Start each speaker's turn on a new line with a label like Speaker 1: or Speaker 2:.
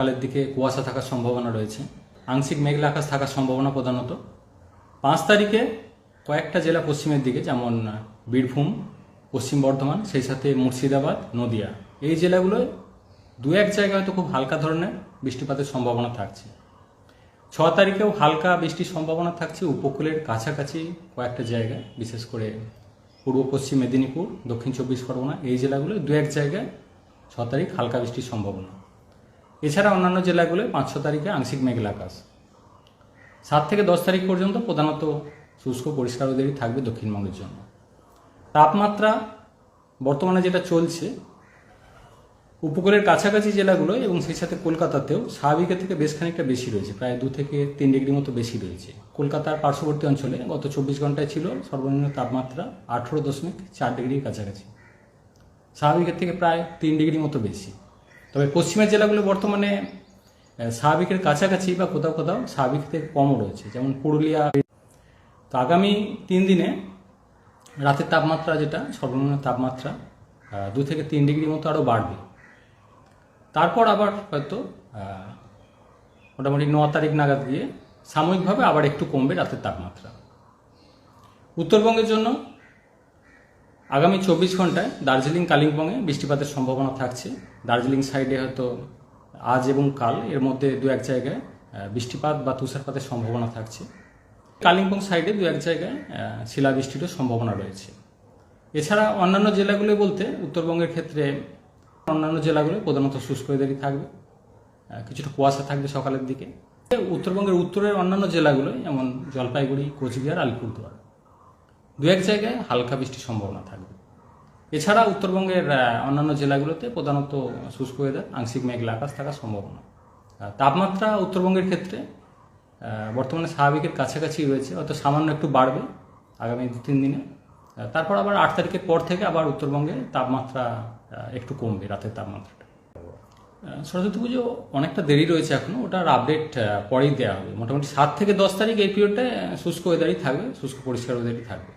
Speaker 1: সকালের দিকে কুয়াশা থাকার সম্ভাবনা রয়েছে। আংশিক মেঘলা আকাশ থাকার সম্ভাবনা প্রধানত। পাঁচ তারিখে কয়েকটা জেলা পশ্চিমের দিকে, যেমন বীরভূম, পশ্চিম বর্ধমান, সেই সাথে মুর্শিদাবাদ, নদিয়া। এই জেলাগুলোয় দু এক জায়গায় হয়তো খুব হালকা ধরনের বৃষ্টিপাতের সম্ভাবনা থাকছে। ছ তারিখেও হালকা বৃষ্টির সম্ভাবনা থাকছে উপকূলের কাছাকাছি কয়েকটা জায়গায়, বিশেষ করে পূর্ব পশ্চিম মেদিনীপুর, দক্ষিণ চব্বিশ পরগনা, এই জেলাগুলোয় দু এক জায়গায় ছ তারিখ হালকা বৃষ্টির সম্ভাবনা। এছাড়া অন্যান্য জেলাগুলোয় পাঁচশো তারিখে আংশিক মেঘলা আকাশ। সাত থেকে দশ তারিখ পর্যন্ত প্রধানত শুষ্ক পরিষ্কার ওদেরই থাকবে দক্ষিণবঙ্গের জন্য। তাপমাত্রা বর্তমানে যেটা চলছে, উপকূলের কাছাকাছি জেলাগুলো এবং সেই সাথে কলকাতাতেও স্বাভাবিকের থেকে বেশ খানিকটা বেশি রয়েছে, প্রায় দু থেকে তিন ডিগ্রি মতো বেশি রয়েছে। কলকাতার পার্শ্ববর্তী অঞ্চলে গত চব্বিশ ঘন্টায় ছিল সর্বনিম্ন তাপমাত্রা আঠেরো দশমিক চার ডিগ্রির কাছাকাছি। স্বাভাবিকের থেকে প্রায় তিন ডিগ্রি মতো বেশি। তবে পশ্চিমের জেলাগুলো বর্তমানে স্বাভাবিকের কাছাকাছি বা কোথাও কোথাও স্বাভাবিক থেকে কমও রয়েছে। যেমন পুরুলিয়া। তো আগামী তিন দিনে রাতের তাপমাত্রা যেটা, সর্বনিম্ন তাপমাত্রা দু থেকে তিন ডিগ্রি মতো আরও বাড়বে। তারপর আবার হয়তো মোটামুটি ন তারিখ নাগাদ গিয়ে সাময়িকভাবে আবার একটু কমবে রাতের তাপমাত্রা। উত্তরবঙ্গের জন্য আগামী চব্বিশ ঘন্টায় দার্জিলিং কালিম্পংয়ে বৃষ্টিপাতের সম্ভাবনা থাকছে। দার্জিলিং সাইডে হয়তো আজ এবং কাল এর মধ্যে দু এক জায়গায় বৃষ্টিপাত বা তুষারপাতের সম্ভাবনা থাকছে। কালিম্পং সাইডে দু এক জায়গায় শিলাবৃষ্টিরও সম্ভাবনা রয়েছে। এছাড়া অন্যান্য জেলাগুলো বলতে উত্তরবঙ্গের ক্ষেত্রে অন্যান্য জেলাগুলো প্রধানত শুষ্ক ওয়েদারই থাকবে কিছুটা কুয়াশা থাকবে সকালের দিকে। উত্তরবঙ্গের উত্তরের অন্যান্য জেলাগুলো যেমন জলপাইগুড়ি, কোচবিহার, আলিপুরদুয়ার। দু এক জায়গায় হালকা বৃষ্টির সম্ভাবনা থাকবে। এছাড়া উত্তরবঙ্গের অন্যান্য জেলাগুলোতে প্রধানত শুষ্ক ওয়েদার আংশিক মেঘলা আকাশ থাকার সম্ভাবনা। তাপমাত্রা উত্তরবঙ্গের ক্ষেত্রে বর্তমানে স্বাভাবিকের কাছাকাছি রয়েছে, হয়তো সামান্য একটু বাড়বে আগামী দু তিন দিনে তারপর আবার আট তারিখের পর থেকে আবার উত্তরবঙ্গে তাপমাত্রা একটু কমবে রাতের তাপমাত্রাটা। সরস্বতী পুজো অনেকটা দেরি রয়েছে এখনও ওটার আপডেট পরেই দেওয়া হবে। মোটামুটি সাত থেকে দশ তারিখ এই পিরিয়ডটা শুষ্ক ওয়েদারই থাকবে, শুষ্ক পরিষ্কার ওয়েদারই থাকবে।